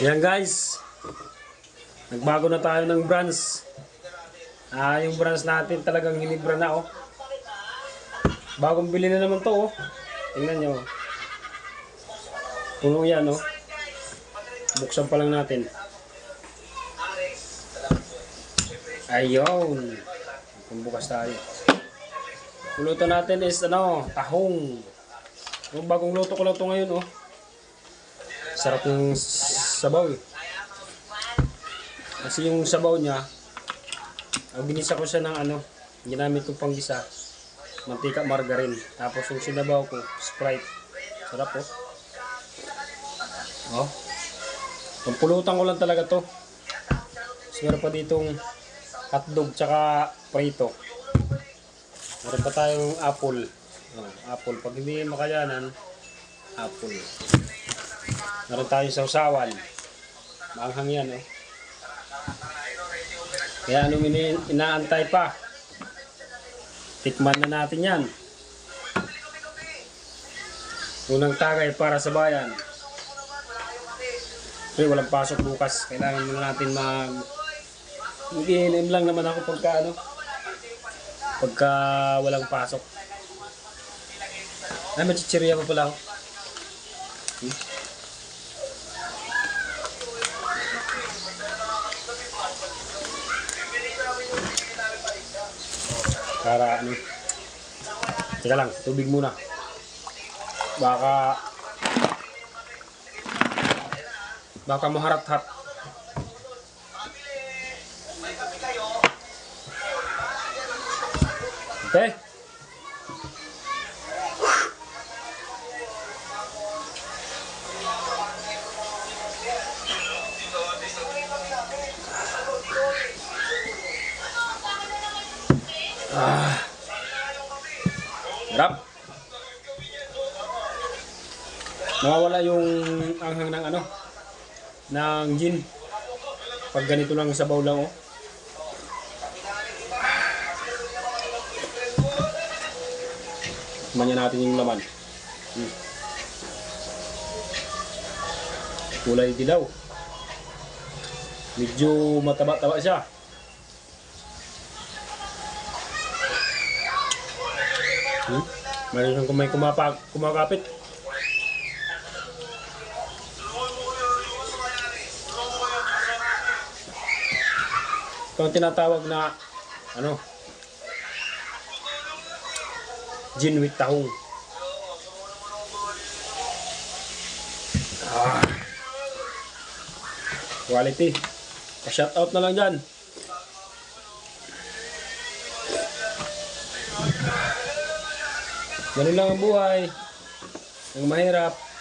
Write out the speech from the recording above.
Yan guys. Nagbago na tayo ng brands. Ah, yung brands natin talagang hinibra na oh. Bagong bili na naman to oh. Tingnan nyo. Puno yan oh. Buksan pa lang natin. Ayun. Pumbukas tayo. Luto natin is ano, tahong. Yung bagong luto ko lang to ngayon oh. Sarap ng sabaw eh. Kasi yung sabaw niya, ang binisa ko siya ng ano, ginamit ko pang gisa, mantika margarine. Tapos yung sinabaw ko, Sprite. Sarap oh. Oh. Pampulutan ko lang talaga to. Meron pa ditong hotdog tsaka prito. Meron pa tayong apple. Oh, apple. Pag hindi makayanan, apple. Meron tayong sausawan. Maanghang yan, oh. Kaya anong inaantay pa? Tikman na natin yan. Unang tagay para sa bayan. Pero walang pasok bukas. Kailangan muna natin mag... Mag-iinim lang naman ako pagka ano. Pagka walang pasok. Ay, machichirya pa pala ako. Para ano. Teka lang, tubig muna. Baka baka maharat-hat. Okay. Ah. Sarap. Nawawala yung anghang ng ano, ng gin. Pag ganito lang sabaw lang oh. Manya natin yung laman. Hmm. Kulay dilaw. Medyo mataba-taba siya. Hmm? Mayroon kung may kumapag, kumakapit. Ito ang tinatawag na ano gin with tahong. Ah. Quality. Pa-shout out na lang dyan. Ganun lang ang buhay. Ang mahirap.